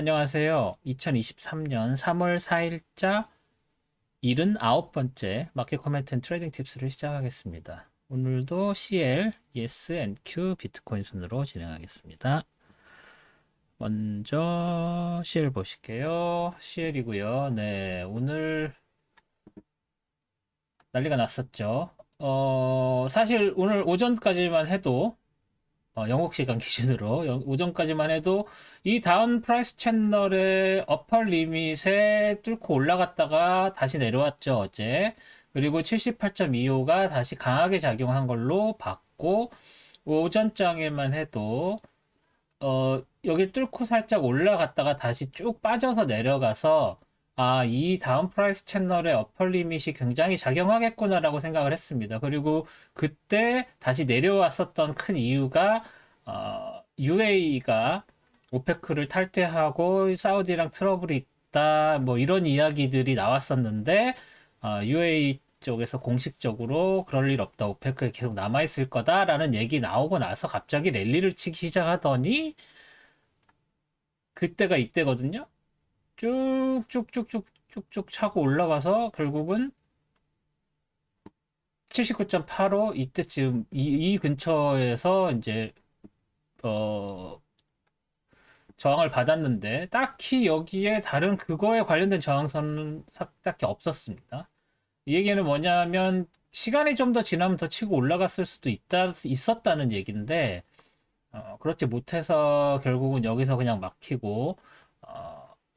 안녕하세요. 2023년 3월 4일자 79번째 마켓 코멘트 앤 트레이딩 팁스를 시작하겠습니다. 오늘도 CL, ES, NQ, 비트코인 순으로 진행하겠습니다. 먼저 CL 보실게요. CL이고요. 네, 오늘 난리가 났었죠. 어, 사실 오늘 오전까지만 해도 어, 영국 시간 기준으로 영- 오전까지만 해도 이 다운 프라이스 채널의 어퍼 리밋에 뚫고 올라갔다가 다시 내려왔죠, 어제. 그리고 78.25가 다시 강하게 작용한 걸로 봤고, 오전장에만 해도, 어, 여기 뚫고 살짝 올라갔다가 다시 쭉 빠져서 내려가서, 아, 이 다운 프라이스 채널의 어퍼 리밋이 굉장히 작용하겠구나라고 생각을 했습니다. 그리고 그때 다시 내려왔었던 큰 이유가, 어, UAE가 오페크를 탈퇴하고 사우디랑 트러블이 있다 뭐 이런 이야기들이 나왔었는데 어, UAE 쪽에서 공식적으로 그럴 일 없다 오페크에 계속 남아 있을 거다라는 얘기 나오고 나서 갑자기 랠리를 치기 시작하더니 그때가 이때거든요. 쭉쭉쭉쭉쭉쭉 차고 올라가서 결국은 79.85 이때쯤 이, 이 근처에서 이제 어 저항을 받았는데 딱히 여기에 다른 그거에 관련된 저항선은 사- 딱히 없었습니다. 이 얘기는 뭐냐면 시간이 좀 더 지나면 더 치고 올라갔을 수도 있다 있었다는 얘기인데 어, 그렇지 못해서 결국은 여기서 그냥 막히고 어,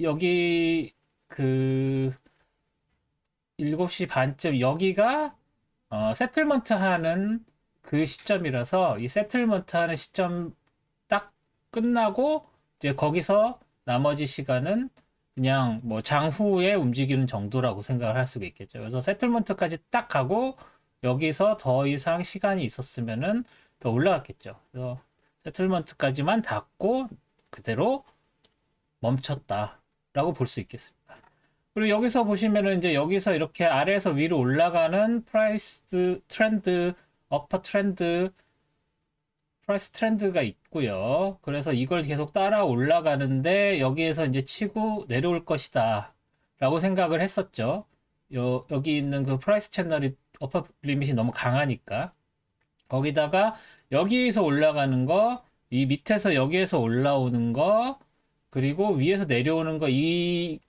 여기 그 7시 반쯤 여기가 어, 세틀먼트 하는 그 시점이라서 이 세틀먼트 하는 시점 딱 끝나고 이제 거기서 나머지 시간은 그냥 뭐 장후에 움직이는 정도라고 생각을 할 수가 있겠죠. 그래서 세틀먼트까지 딱 가고 여기서 더 이상 시간이 있었으면은 더 올라갔겠죠. 그래서 세틀먼트까지만 닫고 그대로 멈췄다 라고 볼 수 있겠습니다. 그리고 여기서 보시면은 이제 여기서 이렇게 아래에서 위로 올라가는 프라이스 트렌드, 어퍼 트렌드, 프라이스 트렌드가 있고요. 그래서 이걸 계속 따라 올라가는데 여기에서 이제 치고 내려올 것이다. 라고 생각을 했었죠. 요, 여기 있는 그 프라이스 채널이 어퍼 리밋이 너무 강하니까. 거기다가 여기에서 올라가는 거, 이 밑에서 여기에서 올라오는 거, 그리고 위에서 내려오는 거, 이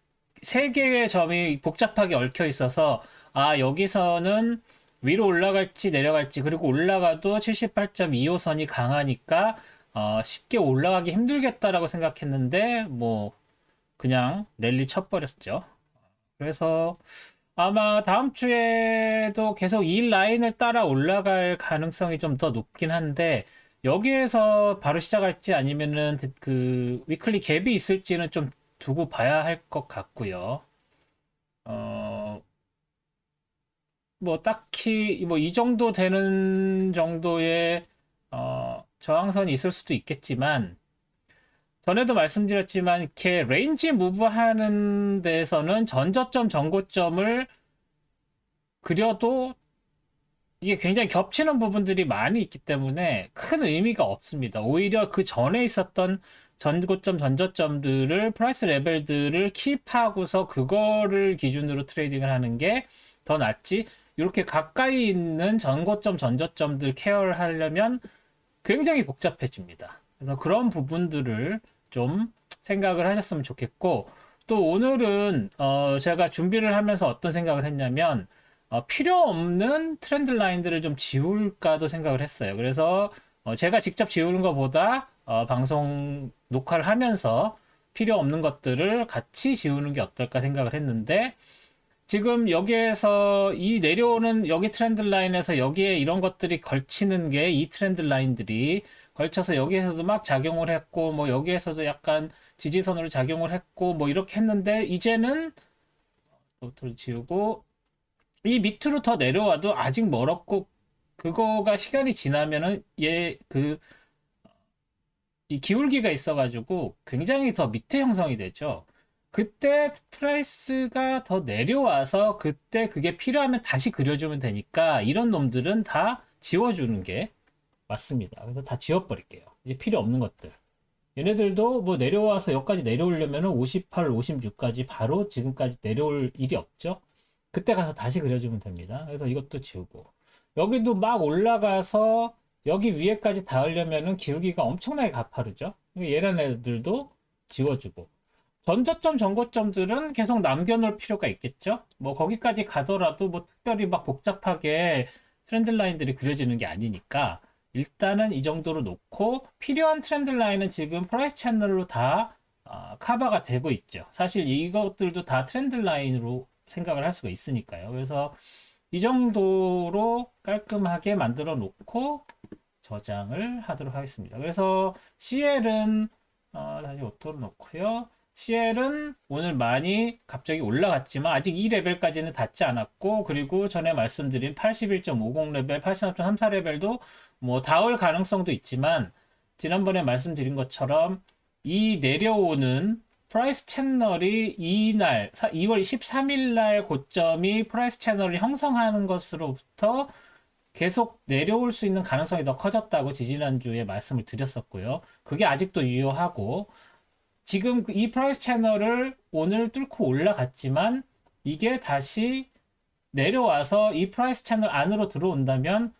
세 개의 점이 복잡하게 얽혀 있어서, 아, 여기서는 위로 올라갈지 내려갈지, 그리고 올라가도 78.25선이 강하니까, 어, 쉽게 올라가기 힘들겠다라고 생각했는데, 뭐, 그냥 랠리 쳐버렸죠. 그래서 아마 다음 주에도 계속 이 라인을 따라 올라갈 가능성이 좀 더 높긴 한데, 여기에서 바로 시작할지 아니면은 그 위클리 갭이 있을지는 좀 두고 봐야 할 것 같고요. 어, 뭐 딱히 뭐 이 정도 되는 정도의 어, 저항선이 있을 수도 있겠지만 전에도 말씀드렸지만 이렇게 레인지 무브 하는 데에서는 전저점 전고점을 그려도 이게 굉장히 겹치는 부분들이 많이 있기 때문에 큰 의미가 없습니다. 오히려 그 전에 있었던 전고점, 전저점들을 프라이스 레벨들을 킵하고서 그거를 기준으로 트레이딩을 하는 게 더 낫지. 이렇게 가까이 있는 전고점, 전저점들 케어를 하려면 굉장히 복잡해집니다. 그래서 그런 부분들을 좀 생각을 하셨으면 좋겠고, 또 오늘은 어 제가 준비를 하면서 어떤 생각을 했냐면 어, 필요 없는 트렌드 라인들을 좀 지울까도 생각을 했어요. 그래서 어, 제가 직접 지우는 것보다 어, 방송 녹화를 하면서 필요 없는 것들을 같이 지우는 게 어떨까 생각을 했는데 지금 여기에서 이 내려오는 여기 트렌드 라인에서 여기에 이런 것들이 걸치는 게 이 트렌드 라인들이 걸쳐서 여기에서도 막 작용을 했고 뭐 여기에서도 약간 지지선으로 작용을 했고 뭐 이렇게 했는데 이제는 노트를 지우고 이 밑으로 더 내려와도 아직 멀었고 그거가 시간이 지나면은 얘 그 이 기울기가 있어가지고 굉장히 더 밑에 형성이 되죠. 그때 프라이스가 더 내려와서 그때 그게 필요하면 다시 그려주면 되니까 이런 놈들은 다 지워주는 게 맞습니다. 그래서 다 지워버릴게요. 이제 필요 없는 것들. 얘네들도 뭐 내려와서 여기까지 내려오려면 58, 56까지 바로 지금까지 내려올 일이 없죠. 그때 가서 다시 그려주면 됩니다. 그래서 이것도 지우고 여기도 막 올라가서 여기 위에까지 닿으려면은 기울기가 엄청나게 가파르죠. 얘네 애들도 지워주고 전저점 전고점들은 계속 남겨놓을 필요가 있겠죠. 뭐 거기까지 가더라도 뭐 특별히 막 복잡하게 트렌드 라인들이 그려지는 게 아니니까 일단은 이 정도로 놓고 필요한 트렌드 라인은 지금 프라이스 채널로 다 어, 커버가 되고 있죠. 사실 이것들도 다 트렌드 라인으로 생각을 할 수가 있으니까요. 그래서 이 정도로 깔끔하게 만들어 놓고 저장을 하도록 하겠습니다. 그래서 CL은 어, 다시 오토로 놓고요. CL은 오늘 많이 갑자기 올라갔지만 아직 이 레벨까지는 닿지 않았고 그리고 전에 말씀드린 81.50 레벨, 83.34 레벨도 뭐 닿을 가능성도 있지만 지난번에 말씀드린 것처럼 이 내려오는 프라이스 채널이 이날 2월 13일 날 고점이 프라이스 채널을 형성하는 것으로부터 계속 내려올 수 있는 가능성이 더 커졌다고 지지난주에 말씀을 드렸었고요. 그게 아직도 유효하고 지금 이 프라이스 채널을 오늘 뚫고 올라갔지만 이게 다시 내려와서 이 프라이스 채널 안으로 들어온다면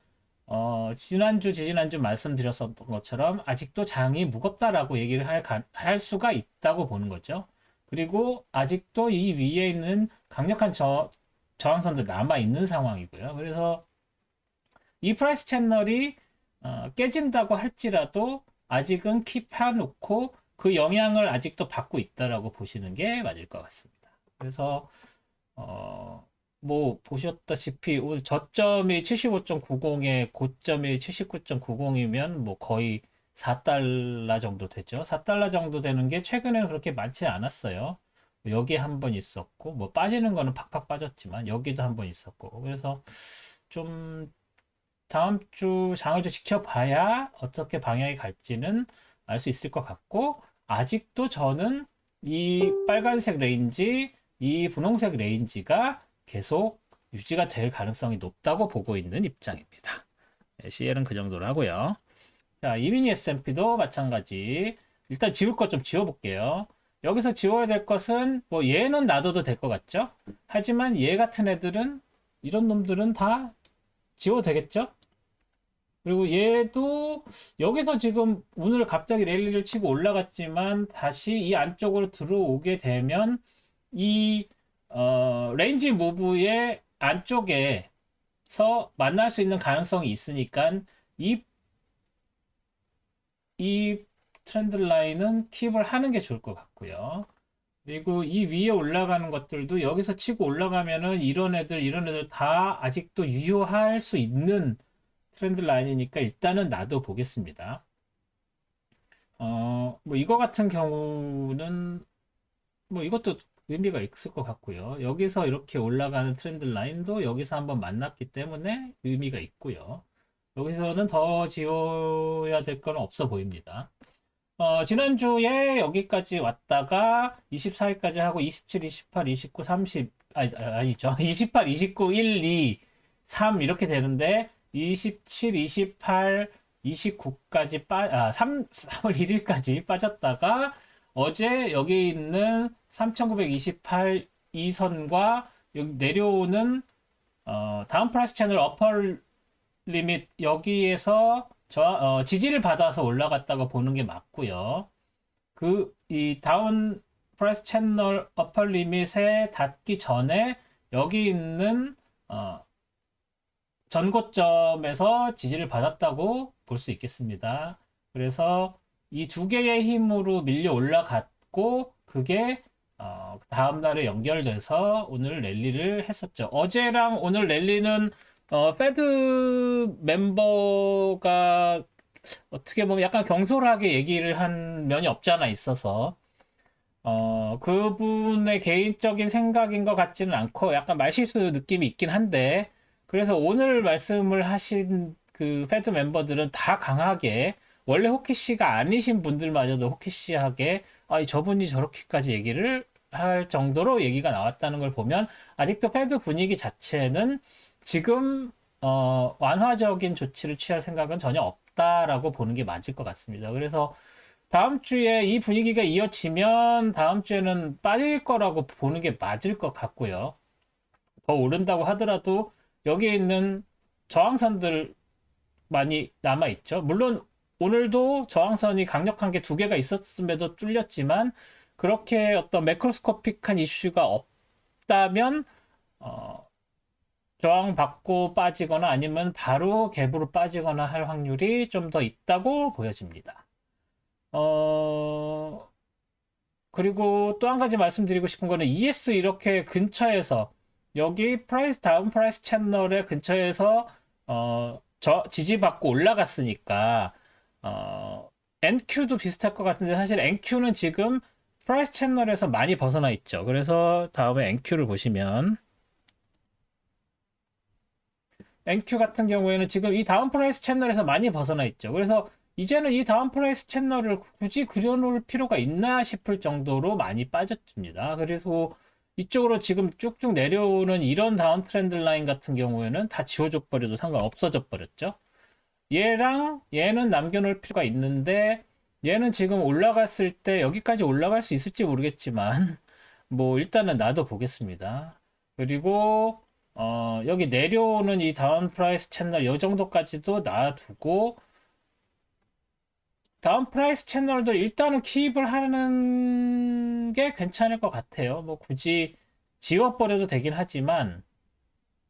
어, 지난주, 지지난주 말씀드렸었던 것처럼 아직도 장이 무겁다라고 얘기를 할, 가- 할 수가 있다고 보는 거죠. 그리고 아직도 이 위에 있는 강력한 저, 저항선들 남아 있는 상황이고요. 그래서 이 프라이스 채널이 어, 깨진다고 할지라도 아직은 킵해놓고 그 영향을 아직도 받고 있다라고 보시는 게 맞을 것 같습니다. 그래서 어, 뭐 보셨다시피 오늘 저점이 75.90에 고점이 79.90이면 뭐 거의 4달러 정도 되죠. 4달러 정도 되는 게 최근에는 그렇게 많지 않았어요. 여기 한 번 있었고 뭐 빠지는 거는 팍팍 빠졌지만 여기도 한 번 있었고 그래서 좀 다음 주 장을 좀 지켜봐야 어떻게 방향이 갈지는 알 수 있을 것 같고 아직도 저는 이 빨간색 레인지, 이 분홍색 레인지가 계속 유지가 될 가능성이 높다고 보고 있는 입장입니다. 네, CL은 그 정도로 하고요. 자, 이미니 S&P도 마찬가지. 일단 지울 것 좀 지워볼게요. 여기서 지워야 될 것은 뭐 얘는 놔둬도 될 것 같죠? 하지만 얘 같은 애들은 이런 놈들은 다 지워도 되겠죠? 그리고 얘도 여기서 지금 오늘 갑자기 랠리를 치고 올라갔지만 다시 이 안쪽으로 들어오게 되면 이 어, 레인지 무브의 안쪽에서 만날 수 있는 가능성이 있으니까 이, 이 트렌드 라인은 킵을 하는 게 좋을 것 같고요. 그리고 이 위에 올라가는 것들도 여기서 치고 올라가면은 이런 애들, 이런 애들 다 아직도 유효할 수 있는 트렌드 라인이니까 일단은 놔둬 보겠습니다. 어, 뭐 이거 같은 경우는 뭐 이것도 의미가 있을 것 같고요. 여기서 이렇게 올라가는 트렌드 라인도 여기서 한번 만났기 때문에 의미가 있고요. 여기서는 더 지워야 될 건 없어 보입니다. 어, 지난주에 여기까지 왔다가 24일까지 하고 27, 28, 29, 30, 아니, 아니죠. 28, 29, 1, 2, 3 이렇게 되는데 27, 28, 29까지 빠, 아, 3, 3월 1일까지 빠졌다가 어제 여기 있는 3928 이선과 여기 내려오는 어, 다운 프라이스 채널 어퍼 리밋 여기에서 저, 어, 지지를 받아서 올라갔다고 보는 게 맞고요. 그 이 다운 프라이스 채널 어퍼 리밋에 닿기 전에 여기 있는 어, 전고점에서 지지를 받았다고 볼 수 있겠습니다. 그래서 이 두 개의 힘으로 밀려 올라갔고 그게 어, 다음 날에 연결돼서 오늘 랠리를 했었죠. 어제랑 오늘 랠리는 어, 페드 멤버가 어떻게 보면 약간 경솔하게 얘기를 한 면이 없지 않아 있어서 어, 그분의 개인적인 생각인 것 같지는 않고 약간 말실수 느낌이 있긴 한데 그래서 오늘 말씀을 하신 그 패드 멤버들은 다 강하게 원래 호키 씨가 아니신 분들마저도 호키 씨하게 아, 저분이 저렇게까지 얘기를 할 정도로 얘기가 나왔다는 걸 보면 아직도 패드 분위기 자체는 지금 어, 완화적인 조치를 취할 생각은 전혀 없다라고 보는 게 맞을 것 같습니다. 그래서 다음 주에 이 분위기가 이어지면 다음 주에는 빠질 거라고 보는 게 맞을 것 같고요. 더 오른다고 하더라도 여기에 있는 저항선들 많이 남아 있죠. 물론 오늘도 저항선이 강력한 게 두 개가 있었음에도 뚫렸지만 그렇게 어떤 매크로스코픽한 이슈가 없다면 어, 저항받고 빠지거나 아니면 바로 갭으로 빠지거나 할 확률이 좀 더 있다고 보여집니다. 어, 그리고 또 한 가지 말씀드리고 싶은 거는 ES 이렇게 근처에서 여기 프라이스 다운 프라이스 채널의 근처에서 어, 저 지지받고 올라갔으니까 어, NQ도 비슷할 것 같은데 사실 NQ는 지금 프라이스 채널에서 많이 벗어나 있죠. 그래서 다음에 NQ를 보시면 NQ 같은 경우에는 지금 이 다운 프라이스 채널에서 많이 벗어나 있죠. 그래서 이제는 이 다운 프라이스 채널을 굳이 그려놓을 필요가 있나 싶을 정도로 많이 빠졌습니다. 그래서 이쪽으로 지금 쭉쭉 내려오는 이런 다운 트렌드 라인 같은 경우에는 다 지워져 버려도 상관없어져 버렸죠. 얘랑 얘는 남겨놓을 필요가 있는데 얘는 지금 올라갔을 때 여기까지 올라갈 수 있을지 모르겠지만 뭐 일단은 놔둬 보겠습니다. 그리고 어, 여기 내려오는 이 다운 프라이스 채널 이 정도까지도 놔두고 다운 프라이스 채널도 일단은 키입을 하는 게 괜찮을 것 같아요. 뭐 굳이 지워버려도 되긴 하지만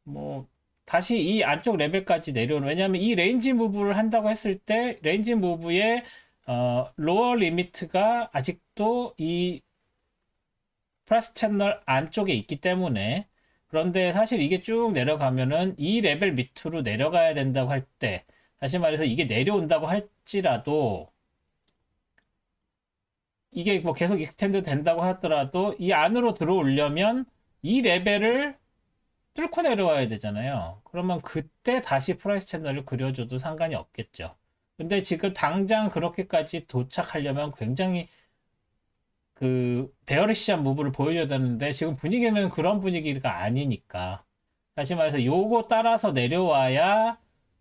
뭐 다시 이 안쪽 레벨까지 내려오는 왜냐하면 이 레인지 무브를 한다고 했을 때 레인지 무브의 어, 로어 리미트가 아직도 이 프라이스 채널 안쪽에 있기 때문에 그런데 사실 이게 쭉 내려가면은 이 레벨 밑으로 내려가야 된다고 할 때, 다시 말해서 이게 내려온다고 할지라도, 이게 뭐 계속 익스텐드 된다고 하더라도 이 안으로 들어오려면 이 레벨을 뚫고 내려와야 되잖아요. 그러면 그때 다시 프라이스 채널을 그려줘도 상관이 없겠죠. 근데 지금 당장 그렇게까지 도착하려면 굉장히 그 베어리시한 무브를 보여줘야 되는데 지금 분위기는 그런 분위기가 아니니까 다시 말해서 요거 따라서 내려와야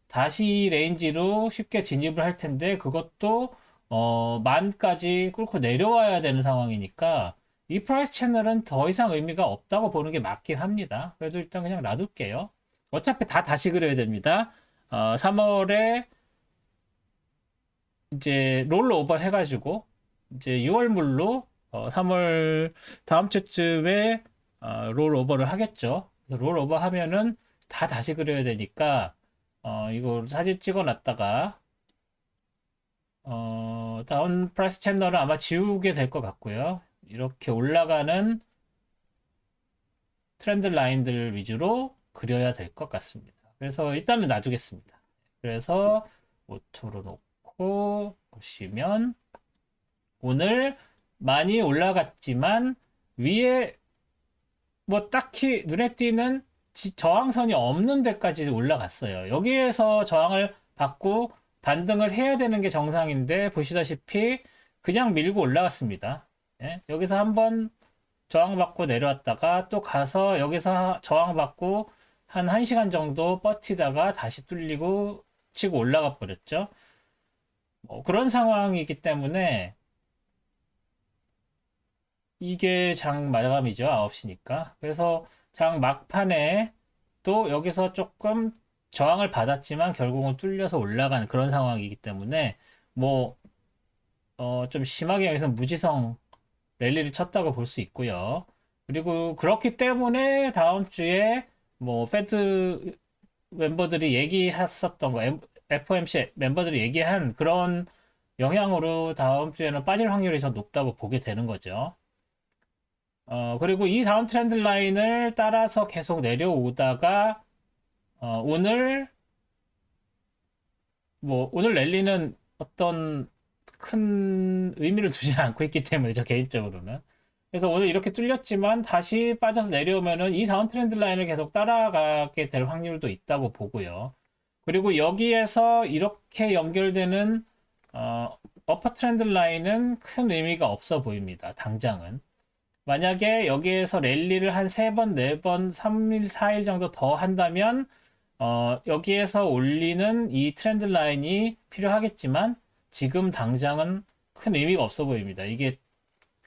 다시 레인지로 쉽게 진입을 할 텐데 그것도 어 만까지 뚫고 내려와야 되는 상황이니까 이 프라이스 채널은 더 이상 의미가 없다고 보는 게 맞긴 합니다. 그래도 일단 그냥 놔둘게요. 어차피 다 다시 그려야 됩니다. 어, 3월에 이제 롤오버 해가지고 이제 6월 물로 어, 3월 다음 주쯤에 어, 롤오버를 하겠죠. 롤오버 하면은 다 다시 그려야 되니까 어, 이거 사진 찍어 놨다가 어, 다운 프라이스 채널은 아마 지우게 될 것 같고요. 이렇게 올라가는 트렌드 라인들 위주로 그려야 될 것 같습니다. 그래서 일단은 놔두겠습니다. 그래서 오토로 놓고 보시면 오늘 많이 올라갔지만 위에 뭐 딱히 눈에 띄는 지- 저항선이 없는 데까지 올라갔어요. 여기에서 저항을 받고 반등을 해야 되는 게 정상인데 보시다시피 그냥 밀고 올라갔습니다. 예? 여기서 한번 저항받고 내려왔다가 또 가서 여기서 저항받고 한 1시간 정도 버티다가 다시 뚫리고 치고 올라가 버렸죠. 뭐 그런 상황이기 때문에 이게 장 마감이죠. 9시니까. 그래서 장 막판에 또 여기서 조금 저항을 받았지만 결국은 뚫려서 올라가는 그런 상황이기 때문에 뭐, 어, 좀 심하게 여기서 무지성 랠리를 쳤다고 볼 수 있고요. 그리고 그렇기 때문에 다음 주에 뭐, 페드 멤버들이 얘기했었던 거, FOMC 멤버들이 얘기한 그런 영향으로 다음 주에는 빠질 확률이 더 높다고 보게 되는 거죠. 어, 그리고 이 다운 트렌드 라인을 따라서 계속 내려오다가, 어, 오늘, 뭐, 오늘 랠리는 어떤 큰 의미를 두지 않고 있기 때문에, 저 개인적으로는. 그래서 오늘 이렇게 뚫렸지만 다시 빠져서 내려오면은 이 다운 트렌드 라인을 계속 따라가게 될 확률도 있다고 보고요. 그리고 여기에서 이렇게 연결되는, 어, 어퍼 트렌드 라인은 큰 의미가 없어 보입니다. 당장은. 만약에 여기에서 랠리를 한 3번, 4번, 3일, 4일 정도 더 한다면, 어, 여기에서 올리는 이 트렌드 라인이 필요하겠지만, 지금 당장은 큰 의미가 없어 보입니다. 이게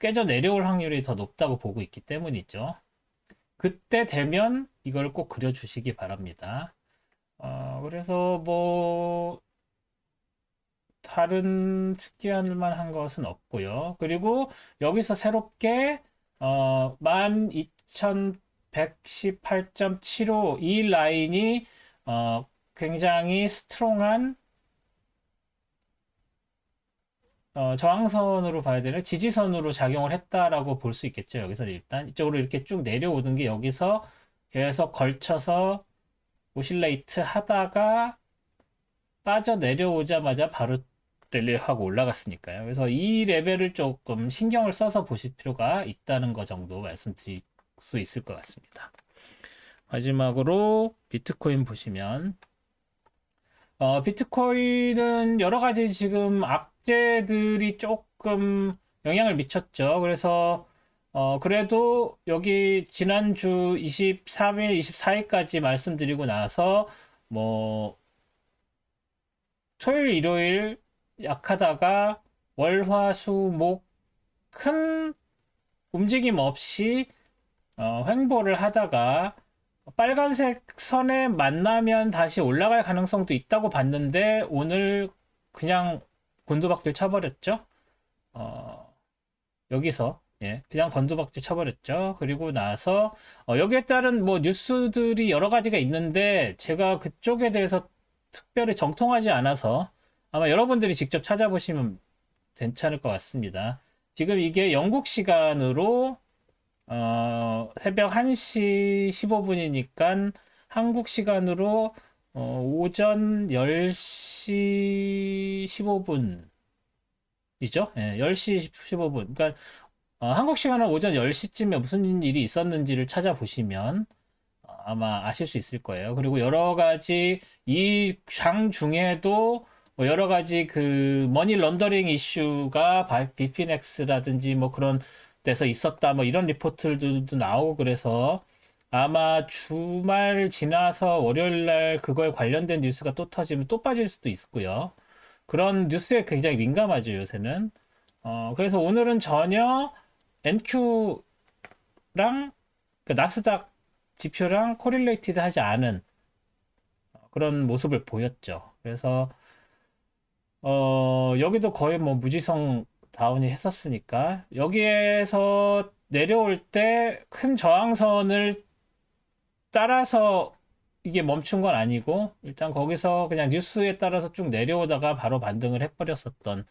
깨져 내려올 확률이 더 높다고 보고 있기 때문이죠. 그때 되면 이걸 꼭 그려주시기 바랍니다. 어, 그래서 뭐 다른 특이할 만한 것은 없고요. 그리고 여기서 새롭게 어, 12,118.75 이 라인이 어, 굉장히 스트롱한 어, 저항선으로 봐야 되는 지지선으로 작용을 했다라고 볼 수 있겠죠. 여기서 일단 이쪽으로 이렇게 쭉 내려오는 게 여기서 계속 걸쳐서 오실레이트 하다가 빠져 내려오자마자 바로 랠리하고 올라갔으니까요. 그래서 이 레벨을 조금 신경을 써서 보실 필요가 있다는 거 정도 말씀드릴 수 있을 것 같습니다. 마지막으로 비트코인 보시면 어, 비트코인은 여러 가지 지금 악 재들이 조금 영향을 미쳤죠. 그래서 어, 그래도 여기 지난주 23일, 24일까지 말씀드리고 나서 뭐 토요일, 일요일 약하다가 월, 화, 수, 목 큰 움직임 없이 어, 횡보를 하다가 빨간색 선에 만나면 다시 올라갈 가능성도 있다고 봤는데 오늘 그냥 곤두박질 쳐버렸죠. 어, 여기서 예, 그냥 건두박질 쳐버렸죠. 그리고 나서 어, 여기에 따른 뭐 뉴스들이 여러 가지가 있는데 제가 그쪽에 대해서 특별히 정통하지 않아서 아마 여러분들이 직접 찾아보시면 괜찮을 것 같습니다. 지금 이게 영국 시간으로 어, 새벽 1시 15분이니까 한국 시간으로 어, 오전 10시 15분이죠. 예, 10시 15분. 그러니까 어, 한국 시간은 오전 10시쯤에 무슨 일이 있었는지를 찾아보시면 어, 아마 아실 수 있을 거예요. 그리고 여러 가지 이 장 중에도 뭐 여러 가지 그 머니 런더링 이슈가 비피넥스라든지 뭐 그런 데서 있었다 뭐 이런 리포트들도 나오고 그래서 아마 주말 지나서 월요일 날 그거에 관련된 뉴스가 또 터지면 또 빠질 수도 있고요. 그런 뉴스에 굉장히 민감하죠, 요새는. 어, 그래서 오늘은 전혀 NQ랑 그 나스닥 지표랑 코릴레이티드 하지 않은 그런 모습을 보였죠. 그래서 어, 여기도 거의 뭐 무지성 다운이 했었으니까 여기에서 내려올 때 큰 저항선을 따라서 이게 멈춘 건 아니고 일단 거기서 그냥 뉴스에 따라서 쭉 내려오다가 바로 반등을 해버렸었던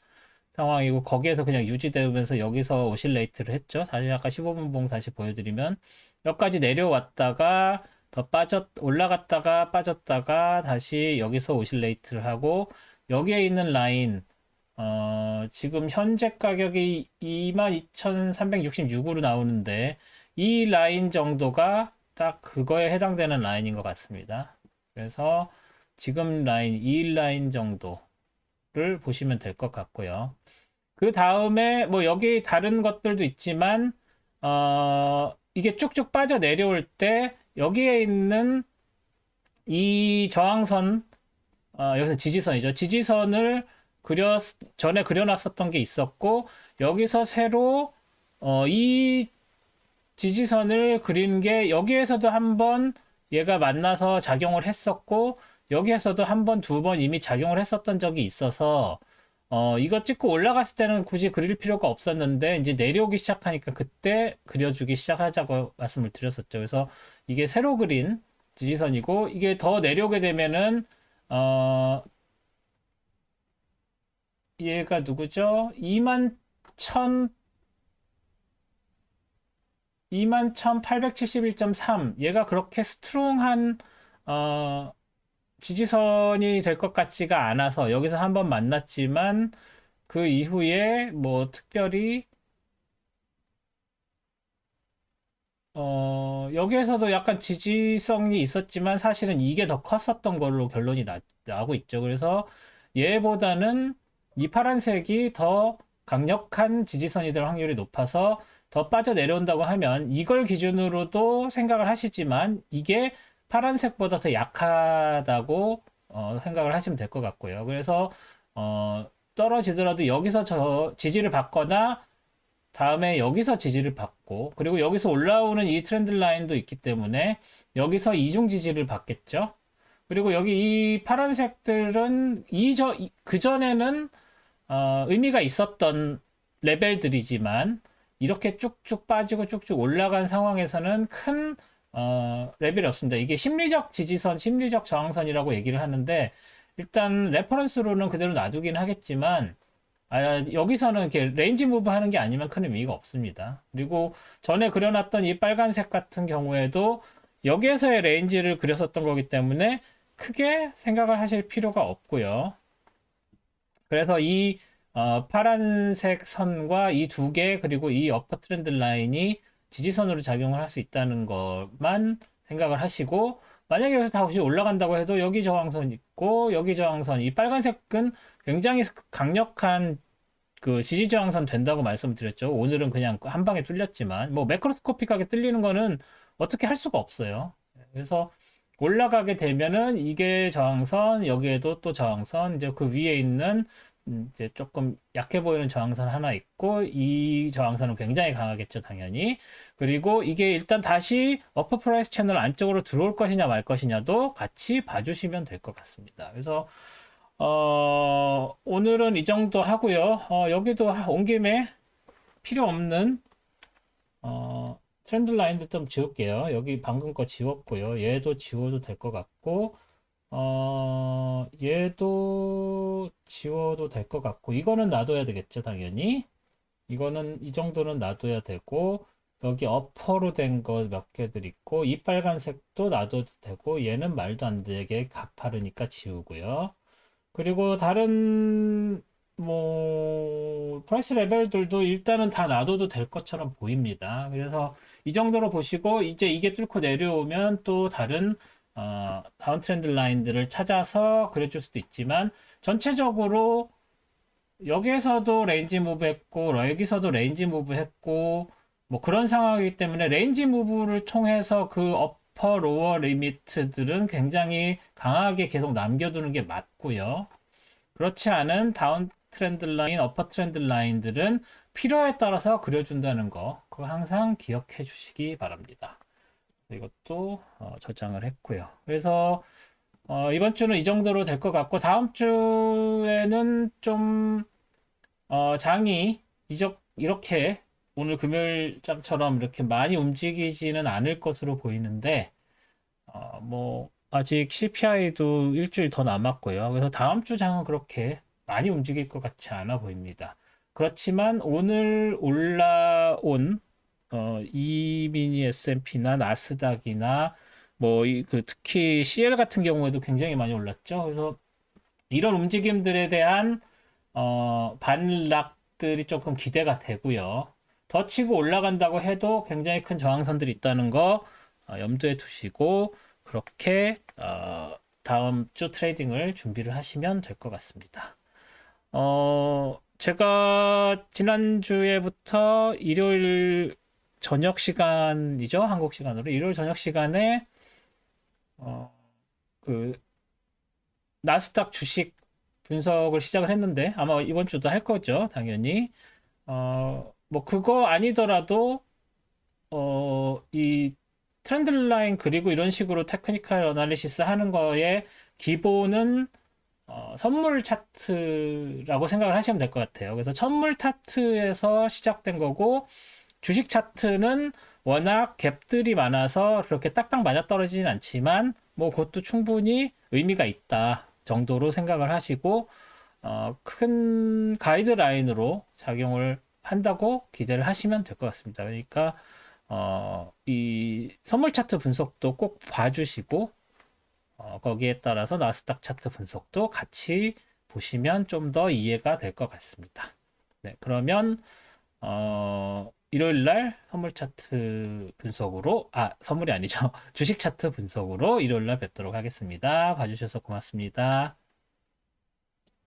상황이고 거기에서 그냥 유지되면서 여기서 오실레이트를 했죠. 다시 아까 15분 봉 다시 보여드리면 여기까지 내려왔다가 더 빠졌 올라갔다가 빠졌다가 다시 여기서 오실레이트를 하고 여기에 있는 라인 어, 지금 현재 가격이 22,366으로 나오는데 이 라인 정도가 딱 그거에 해당되는 라인인 것 같습니다. 그래서 지금 라인, 이 라인 정도를 보시면 될 것 같고요. 그 다음에 뭐 여기 다른 것들도 있지만 어, 이게 쭉쭉 빠져 내려올 때 여기에 있는 이 저항선 어, 여기서 지지선이죠. 지지선을 그려 전에 그려놨었던 게 있었고 여기서 새로 어, 이 지지선을 그린 게 여기에서도 한번 얘가 만나서 작용을 했었고 여기에서도 한 번, 두 번 이미 작용을 했었던 적이 있어서 어, 이거 찍고 올라갔을 때는 굳이 그릴 필요가 없었는데 이제 내려오기 시작하니까 그때 그려주기 시작하자고 말씀을 드렸었죠. 그래서 이게 새로 그린 지지선이고 이게 더 내려오게 되면은 어, 얘가 누구죠? 21,000 21,871.3 얘가 그렇게 스트롱한 어, 지지선이 될 것 같지가 않아서 여기서 한번 만났지만 그 이후에 뭐 특별히 어, 여기에서도 약간 지지성이 있었지만 사실은 이게 더 컸었던 걸로 결론이 나, 나고 있죠. 그래서 얘보다는 이 파란색이 더 강력한 지지선이 될 확률이 높아서 더 빠져 내려온다고 하면 이걸 기준으로도 생각을 하시지만 이게 파란색보다 더 약하다고 어, 생각을 하시면 될 것 같고요. 그래서 어, 떨어지더라도 여기서 저 지지를 받거나 다음에 여기서 지지를 받고 그리고 여기서 올라오는 이 트렌드 라인도 있기 때문에 여기서 이중 지지를 받겠죠. 그리고 여기 이 파란색들은 이저 그 전에는 어, 의미가 있었던 레벨들이지만 이렇게 쭉쭉 빠지고 쭉쭉 올라간 상황에서는 큰 어, 레벨이 없습니다. 이게 심리적 지지선, 심리적 저항선이라고 얘기를 하는데 일단 레퍼런스로는 그대로 놔두긴 하겠지만 아, 여기서는 이렇게 레인지 무브 하는 게 아니면 큰 의미가 없습니다. 그리고 전에 그려놨던 이 빨간색 같은 경우에도 여기에서의 레인지를 그렸었던 거기 때문에 크게 생각을 하실 필요가 없고요. 그래서 이 어, 파란색 선과 이 두 개, 그리고 이 어퍼 트렌드 라인이 지지선으로 작용을 할 수 있다는 것만 생각을 하시고, 만약에 여기서 다시 올라간다고 해도 여기 저항선 있고, 여기 저항선, 이 빨간색은 굉장히 강력한 그 지지 저항선 된다고 말씀드렸죠. 오늘은 그냥 한 방에 뚫렸지만, 뭐 매크로스코픽하게 뚫리는 거는 어떻게 할 수가 없어요. 그래서 올라가게 되면은 이게 저항선, 여기에도 또 저항선, 이제 그 위에 있는 음, 이제 조금 약해 보이는 저항선 하나 있고 이 저항선은 굉장히 강하겠죠 당연히. 그리고 이게 일단 다시 어퍼 프라이스 채널 안쪽으로 들어올 것이냐 말 것이냐도 같이 봐주시면 될 것 같습니다. 그래서 어, 오늘은 이 정도 하고요. 어, 여기도 온 김에 필요 없는 어, 트렌드 라인도 좀 지울게요. 여기 방금 거 지웠고요. 얘도 지워도 될 것 같고 어, 얘도 지워도 될 것 같고, 이거는 놔둬야 되겠죠, 당연히. 이거는, 이 정도는 놔둬야 되고, 여기 어퍼로 된 거 몇 개들 있고, 이 빨간색도 놔둬도 되고, 얘는 말도 안 되게 가파르니까 지우고요. 그리고 다른, 뭐, 프라이스 레벨들도 일단은 다 놔둬도 될 것처럼 보입니다. 그래서 이 정도로 보시고, 이제 이게 뚫고 내려오면 또 다른 어, 다운 트렌드 라인들을 찾아서 그려줄 수도 있지만 전체적으로 여기에서도 레인지 무브 했고 여기서도 레인지 무브 했고 뭐 그런 상황이기 때문에 레인지 무브를 통해서 그 어퍼 로어 리미트들은 굉장히 강하게 계속 남겨두는 게 맞고요. 그렇지 않은 다운 트렌드 라인, 어퍼 트렌드 라인들은 필요에 따라서 그려준다는 거 그거 항상 기억해 주시기 바랍니다. 이것도 어, 저장을 했고요. 그래서 어, 이번 주는 이 정도로 될 것 같고 다음 주에는 좀 어, 장이 이적 이렇게 오늘 금요일장처럼 이렇게 많이 움직이지는 않을 것으로 보이는데 어, 뭐 아직 CPI도 일주일 더 남았고요. 그래서 다음 주 장은 그렇게 많이 움직일 것 같지 않아 보입니다. 그렇지만 오늘 올라온 어, 이 미니 S&P나 나스닥이나 뭐그 특히 CL 같은 경우에도 굉장히 많이 올랐죠. 그래서 이런 움직임들에 대한 어, 반락들이 조금 기대가 되고요. 더 치고 올라간다고 해도 굉장히 큰 저항선들이 있다는 거 어, 염두에 두시고 그렇게 어, 다음 주 트레이딩을 준비를 하시면 될 것 같습니다. 어, 제가 지난주에부터 일요일 저녁 시간이죠. 한국 시간으로. 일요일 저녁 시간에, 어, 그, 나스닥 주식 분석을 시작을 했는데, 아마 이번 주도 할 거죠. 당연히. 어, 뭐, 그거 아니더라도, 어, 이 트렌드 라인 그리고 이런 식으로 테크니컬 어널리시스 하는 거에 기본은 어, 선물 차트라고 생각을 하시면 될 것 같아요. 그래서 선물 차트에서 시작된 거고, 주식 차트는 워낙 갭들이 많아서 그렇게 딱딱 맞아떨어지진 않지만 뭐 그것도 충분히 의미가 있다 정도로 생각을 하시고 어, 큰 가이드라인으로 작용을 한다고 기대를 하시면 될 것 같습니다. 그러니까 어, 이 선물 차트 분석도 꼭 봐주시고 어, 거기에 따라서 나스닥 차트 분석도 같이 보시면 좀 더 이해가 될 것 같습니다. 네, 그러면 어, 일요일 날 선물 차트 분석으로, 아, 선물이 아니죠. 주식 차트 분석으로 일요일 날 뵙도록 하겠습니다. 봐주셔서 고맙습니다.